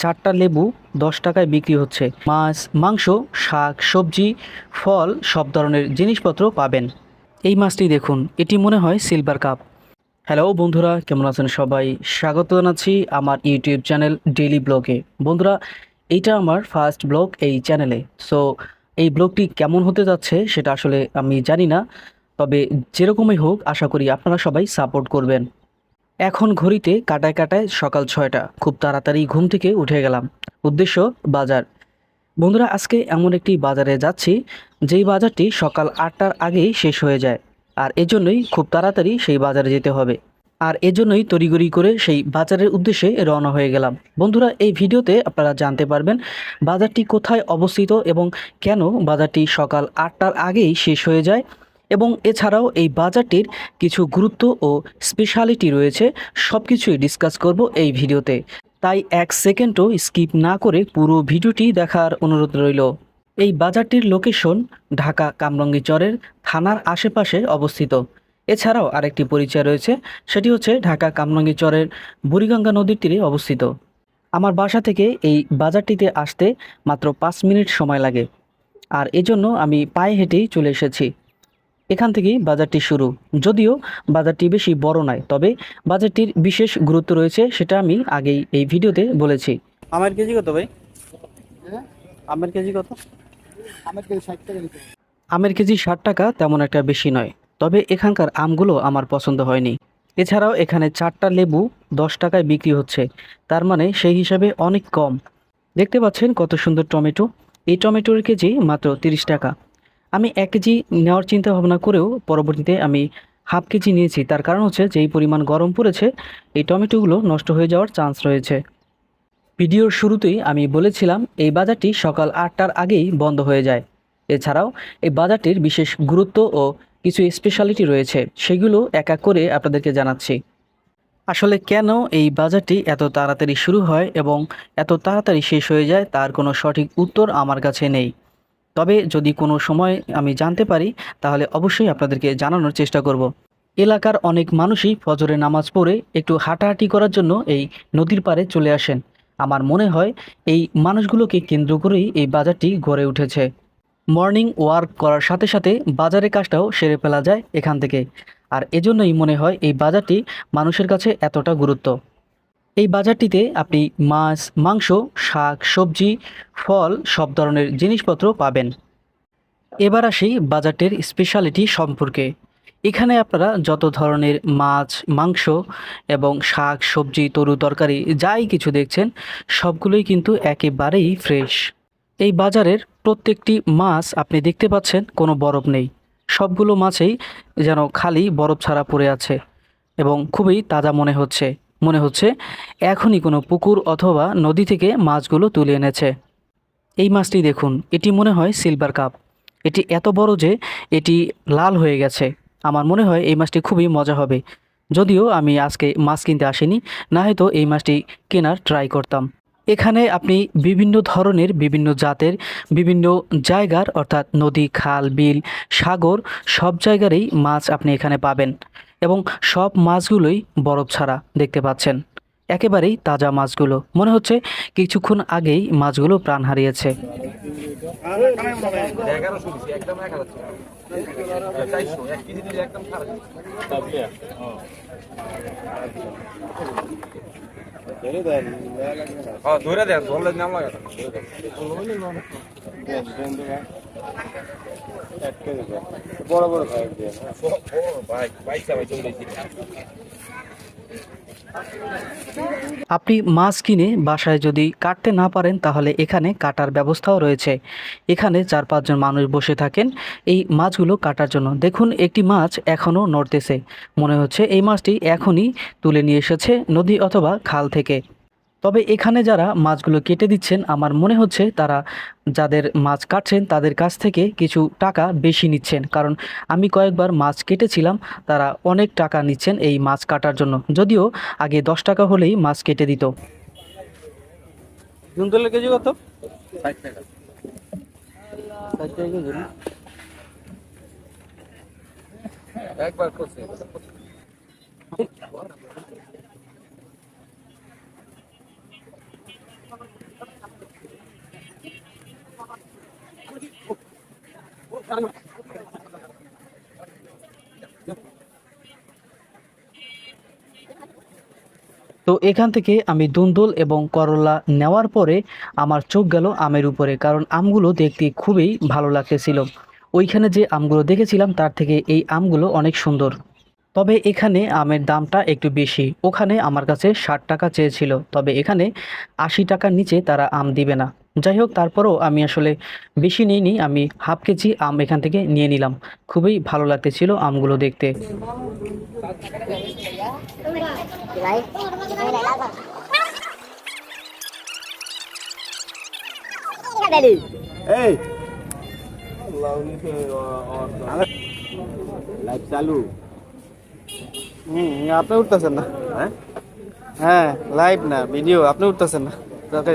চারটা লেবু দশ টাকায় বিক্রি হচ্ছে। মাছ, মাংস, শাক, সবজি, ফল, সব ধরনের জিনিসপত্র পাবেন। এই মাছটি দেখুন, এটি মনে হয় সিলভার কাপ। হ্যালো বন্ধুরা, কেমন আছেন সবাই? স্বাগত জানাচ্ছি আমার ইউটিউব চ্যানেল ডেইলি ব্লগে। বন্ধুরা, এইটা আমার ফার্স্ট ব্লগ এই চ্যানেলে। সো, এই ব্লগটি কেমন হতে যাচ্ছে সেটা আসলে আমি জানি না। তবে যেরকমই হোক, আশা করি আপনারা সবাই সাপোর্ট করবেন। এখন ঘড়িতে কাটায় কাটায় সকাল ছয়টা। খুব তাড়াতাড়ি ঘুম থেকে উঠে গেলাম। উদ্দেশ্য, বাজার। বন্ধুরা, আজকে এমন একটি বাজারে যাচ্ছি, যেই বাজারটি সকাল আটটার আগেই শেষ হয়ে যায়। আর এজন্যই খুব তাড়াতাড়ি সেই বাজারে যেতে হবে। আর এজন্যই তড়িগড়ি করে সেই বাজারের উদ্দেশ্যে রওনা হয়ে গেলাম। বন্ধুরা, এই ভিডিওতে আপনারা জানতে পারবেন, বাজারটি কোথায় অবস্থিত এবং কেন বাজারটি সকাল আটটার আগেই শেষ হয়ে যায়। এবং এছাড়াও এই বাজারটির কিছু গুরুত্ব ও স্পেশালিটি রয়েছে সব কিছুই ডিসকাস করব এই ভিডিওতে। তাই এক সেকেন্ডও স্কিপ না করে পুরো ভিডিওটি দেখার অনুরোধ রইল। এই বাজারটির লোকেশন ঢাকা কামরঙ্গী চরের থানার আশেপাশে অবস্থিত। এছাড়াও আরেকটি পরিচয় রয়েছে, সেটি হচ্ছে ঢাকা কামরঙ্গী চরের বুড়িগঙ্গা নদীর তীরে অবস্থিত। আমার বাসা থেকে এই বাজারটিতে আসতে মাত্র পাঁচ মিনিট সময় লাগে। আর এজন্য আমি পায়ে হেঁটেই চলে এসেছি। এখান থেকেই বাজারটি শুরু। যদিও বাজারটি বেশি বড় নয় তবে বাজারটির বিশেষ গুরুত্ব রয়েছে সেটা আমি আগেই এই ভিডিওতে বলেছি। আমের কেজি কত ভাই? আমের কেজি কত? আমার কেজি ষাট টাকা আমের কেজি ষাট টাকা তেমন একটা বেশি নয় তবে এখানকার আমগুলো আমার পছন্দ হয়নি। এছাড়াও এখানে চারটা লেবু দশ টাকায় বিক্রি হচ্ছে তার মানে সেই হিসাবে অনেক কম। দেখতে পাচ্ছেন কত সুন্দর টমেটো। এই টমেটোর কেজি মাত্র তিরিশ টাকা। আমি এক কেজি নেওয়ার চিন্তা ভাবনা করেও পরবর্তীতে আমি হাফ কেজি নিয়েছি। তার কারণ হচ্ছে যেই পরিমাণ গরম পড়েছে, এই টমেটোগুলো নষ্ট হয়ে যাওয়ার চান্স রয়েছে। ভিডিওর শুরুতেই আমি বলেছিলাম, এই বাজারটি সকাল আটটার আগেই বন্ধ হয়ে যায়। এছাড়াও এই বাজারটির বিশেষ গুরুত্ব ও কিছু স্পেশালিটি রয়েছে, সেগুলো এক এক করে আপনাদেরকে জানাচ্ছি। আসলে কেন এই বাজারটি এত তাড়াতাড়ি শুরু হয় এবং এত তাড়াতাড়ি শেষ হয়ে যায়, তার কোনো সঠিক উত্তর আমার কাছে নেই। তবে যদি কোনো সময় আমি জানতে পারি, তাহলে অবশ্যই আপনাদেরকে জানানোর চেষ্টা করব। এলাকার অনেক মানুষই ফজরে নামাজ পড়ে একটু হাঁটাহাঁটি করার জন্য এই নদীর পাড়ে চলে আসেন। আমার মনে হয় এই মানুষগুলোকে কেন্দ্র করেই এই বাজারটি গড়ে উঠেছে। মর্নিং ওয়ার্ক করার সাথে সাথে বাজারের কাজটাও সেরে ফেলা যায় এখান থেকে। আর এজন্যই মনে হয় এই বাজারটি মানুষের কাছে এতটা গুরুত্ব। এই বাজারটিতে আপনি মাছ, মাংস, শাক, সবজি, ফল সব ধরনের জিনিসপত্র পাবেন। এবার আসি বাজারটির স্পেশালিটি সম্পর্কে। এখানে আপনারা যত ধরনের মাছ, মাংস এবং শাক, সবজি, তরু তরকারি যাই কিছু দেখছেন, সবগুলোই কিন্তু একেবারেই ফ্রেশ এই বাজারের প্রত্যেকটি মাছ আপনি দেখতে পাচ্ছেন, কোনো বরফ নেই। সবগুলো মাছেই যেন খালি বরফ ছাড়া পড়ে আছে এবং খুবই তাজা মনে হচ্ছে। মনে হচ্ছে এখনই কোনো পুকুর অথবা নদী থেকে মাছগুলো তুলে এনেছে। এই মাছটি দেখুন, এটি মনে হয় সিলভার কাপ। এটি এত বড় যে এটি লাল হয়ে গেছে। আমার মনে হয় এই মাছটি খুবই মজা হবে। যদিও আমি আজকে মাছ কিনতে আসিনি, না হয়তো এই মাছটি কেনার ট্রাই করতাম। এখানে আপনি বিভিন্ন ধরনের, বিভিন্ন জাতের, বিভিন্ন জায়গার, অর্থাৎ নদী, খাল, বিল, সাগর, সব জায়গারই মাছ আপনি এখানে পাবেন। এবং সব মাছগুলোই বরফ ছাড়া দেখতে পাচ্ছেন। একেবারেই তাজা মাছগুলো। মনে হচ্ছে কিছুক্ষণ আগেই মাছগুলো প্রাণ হারিয়েছে। হ্যাঁ ধরে দেন, ধরলে নাম আপনি মাছ কিনে বাসায় যদি কাটতে না পারেন, তাহলে এখানে কাটার ব্যবস্থাও রয়েছে। এখানে চার পাঁচজন মানুষ বসে থাকেন। এই মাছগুলো কাটার জন্য। দেখুন, একটি মাছ এখনও নড়তেছে। মনে হচ্ছে এই মাছটি এখনই তুলে নিয়ে এসেছে নদী অথবা খাল থেকে। তবে এখানে যারা মাছগুলো কেটে দিচ্ছেন আমার মনে হচ্ছে তারা যাদের মাছ কাটছেন তাদের কাছ থেকে কিছু টাকা বেশি নিচ্ছেন। কারণ আমি কয়েকবার মাছ কেটেছিলাম তারা অনেক টাকা নিচ্ছেন এই মাছ কাটার জন্য। যদিও আগে দশ টাকা হলেই মাছ কেটে দিত। ধুন্দুলের কেজি কত? ষাট টাকা। ষাট টাকা কেজি একবার তো এখান থেকে আমি দুন্দুল এবং করলা নেওয়ার পরে আমার চোখ গেল আমের উপরে, কারণ আমগুলো দেখতে খুবই ভালো লাগতেছিল। ওইখানে যে আমগুলো দেখেছিলাম, তার থেকে এই আমগুলো অনেক সুন্দর। তবে এখানে আমের দামটা একটু বেশি। ওখানে আমার কাছে ষাট টাকা চেয়েছিল, তবে এখানে আশি টাকার নিচে তারা আম দিবে না। যাই হোক তারপরেও আমি আসলে বেশি নিইনি। আমি হাফ কেজি আম এখান থেকে নিয়ে নিলাম। খুবই ভালো লাগতেছিল আমগুলো দেখতে। চালু। আপনি উঠতেছেন না? হ্যাঁ? হ্যাঁ লাইভ না ভিডিও আপনি উঠতেছেন না? দরকার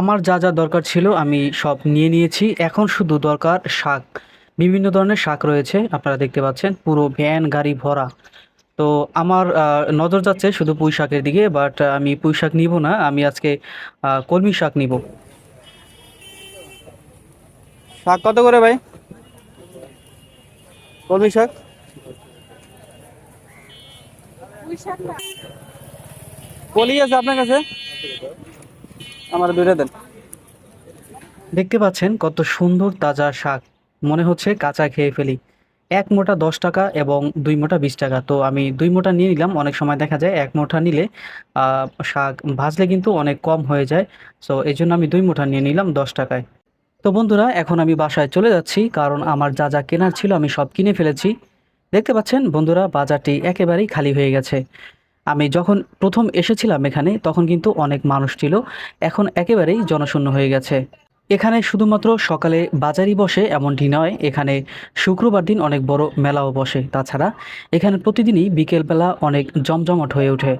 আমার যা যা দরকার ছিল আমি সব নিয়ে নিয়েছি। এখন শুধু দরকার শাক। বিভিন্ন ধরনের শাক রয়েছে আপনারা দেখতে পাচ্ছেন পুরো ভ্যান গাড়ি ভরা। তো আমার নজর যাচ্ছে শুধু পুঁই শাকের দিকে বাট আমি পুঁই শাক নিব না আমি আজকে কলমি শাক নিব। শাক কত করে ভাই? কলমি শাক? কলি আছে আপনার কাছে? আমার দুইটা দেন। দেখতে পাচ্ছেন কত সুন্দর তাজা শাক। মনে হচ্ছে কাঁচা খেয়ে ফেলি। এক মোটা দশ টাকা এবং দুই মোটা বিশ টাকা। তো আমি দুই মোটা নিয়ে নিলাম। অনেক সময় দেখা যায় এক মোটা নিলে শাক ভাজলে কিন্তু অনেক কম হয়ে যায়। সো এই জন্য আমি দুই মোটা নিয়ে নিলাম দশ টাকায়। তো বন্ধুরা, এখন আমি বাসায় চলে যাচ্ছি। কারণ আমার যা যা কেনার ছিল আমি সব কিনে ফেলেছি। দেখতে পাচ্ছেন বন্ধুরা, বাজারটি একেবারেই খালি হয়ে গেছে। আমি যখন প্রথম এসেছিলাম এখানে, তখন কিন্তু অনেক মানুষ ছিল। এখন একেবারেই জনশূন্য হয়ে গেছে। এখানে শুধুমাত্র সকালে বাজারই বসে এমনটি নয়, এখানে শুক্রবার দিন অনেক বড় মেলাও বসে। তাছাড়া এখানে প্রতিদিনই বিকেলবেলা অনেক জমজমট হয়ে ওঠে।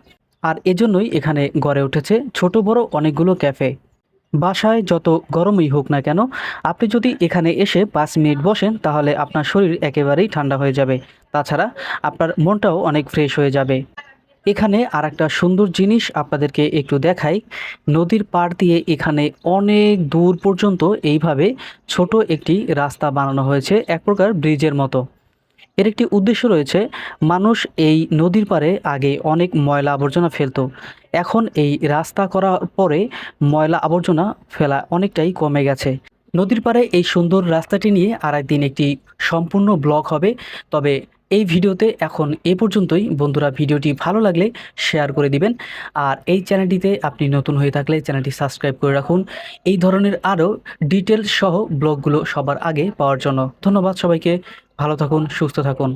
আর এজন্যই এখানে গড়ে উঠেছে ছোট বড় অনেকগুলো ক্যাফে। বাসায় যত গরমই হোক না কেন, আপনি যদি এখানে এসে পাঁচ মিনিট বসেন, তাহলে আপনার শরীর একেবারেই ঠান্ডা হয়ে যাবে। তাছাড়া আপনার মনটাও অনেক ফ্রেশ হয়ে যাবে। এখানে আর একটা সুন্দর জিনিস আপনাদেরকে একটু দেখাই। নদীর পাড় দিয়ে এখানে অনেক দূর পর্যন্ত এইভাবে ছোট একটি রাস্তা বানানো হয়েছে, এক প্রকার ব্রিজের মতো। এর একটি উদ্দেশ্য রয়েছে, মানুষ এই নদীর পাড়ে আগে অনেক ময়লা আবর্জনা ফেলতো। এখন এই রাস্তা করার পরে ময়লা আবর্জনা ফেলা অনেকটাই কমে গেছে। নদীর পাড়ে এই সুন্দর রাস্তাটি নিয়ে আর একদিন একটি সম্পূর্ণ ব্লগ হবে। তবে এই ভিডিওতে এখন এ পর্যন্তই। বন্ধুরা, ভিডিওটি ভালো লাগলে শেয়ার করে দিবেন। আর এই চ্যানেলটিতে আপনি নতুন হয়ে থাকলে চ্যানেলটি সাবস্ক্রাইব করে রাখুন। এই ধরনের আরও ডিটেলস সহ ব্লগগুলো সবার আগে পাওয়ার জন্য ধন্যবাদ সবাইকে। ভালো থাকুন, সুস্থ থাকুন।